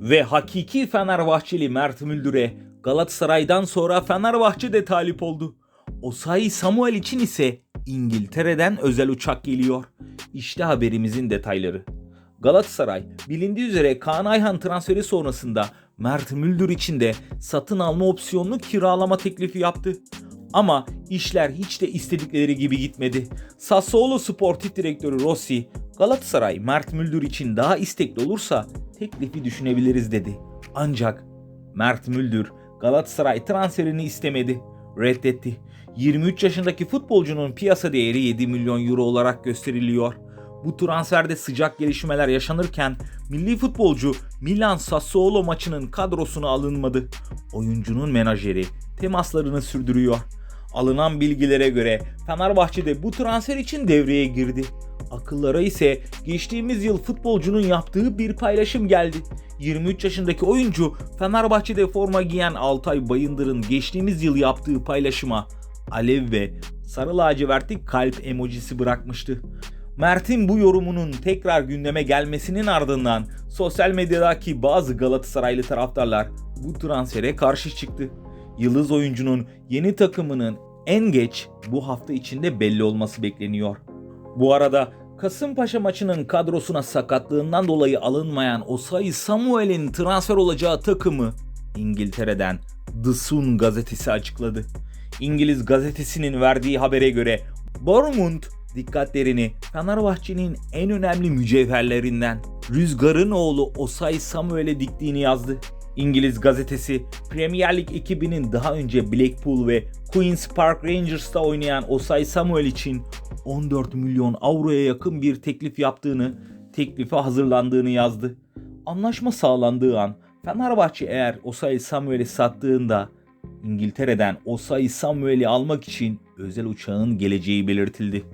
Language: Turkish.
Ve hakiki Fenerbahçeli Mert Müldür'e Galatasaray'dan sonra Fenerbahçe'de talip oldu. Osayi Samuel için ise İngiltere'den özel uçak geliyor. İşte haberimizin detayları. Galatasaray bilindiği üzere Kaan Ayhan transferi sonrasında Mert Müldür için de satın alma opsiyonlu kiralama teklifi yaptı. Ama işler hiç de istedikleri gibi gitmedi. Sassuolo Sportif Direktörü Rossi, Galatasaray Mert Müldür için daha istekli olursa teklifi düşünebiliriz dedi. Ancak Mert Müldür Galatasaray transferini istemedi, reddetti. 23 yaşındaki futbolcunun piyasa değeri 7 milyon euro olarak gösteriliyor. Bu transferde sıcak gelişmeler yaşanırken milli futbolcu Milan Sassuolo maçının kadrosuna alınmadı. Oyuncunun menajeri temaslarını sürdürüyor. Alınan bilgilere göre Fenerbahçe'de bu transfer için devreye girdi. Akıllara ise geçtiğimiz yıl futbolcunun yaptığı bir paylaşım geldi. 23 yaşındaki oyuncu Fenerbahçe'de forma giyen Altay Bayındır'ın geçtiğimiz yıl yaptığı paylaşıma alev ve sarı lacivertli kalp emojisi bırakmıştı. Mert'in bu yorumunun tekrar gündeme gelmesinin ardından sosyal medyadaki bazı Galatasaraylı taraftarlar bu transfere karşı çıktı. Yıldız oyuncunun yeni takımının en geç bu hafta içinde belli olması bekleniyor. Bu arada Kasımpaşa maçının kadrosuna sakatlığından dolayı alınmayan Osayi Samuel'in transfer olacağı takımı İngiltere'den The Sun gazetesi açıkladı. İngiliz gazetesinin verdiği habere göre Bournemouth dikkatlerini Fenerbahçe'nin en önemli mücevherlerinden Rüzgar'ın oğlu Osay Samuel'e diktiğini yazdı. İngiliz gazetesi Premier Lig ekibinin daha önce Blackpool ve Queen's Park Rangers'ta oynayan Osay Samuel için 14 milyon avroya yakın bir teklif yaptığını, teklife hazırlandığını yazdı. Anlaşma sağlandığı an Fenerbahçe eğer Osay Samuel'i sattığında İngiltere'den Osay Samuel'i almak için özel uçağın geleceği belirtildi.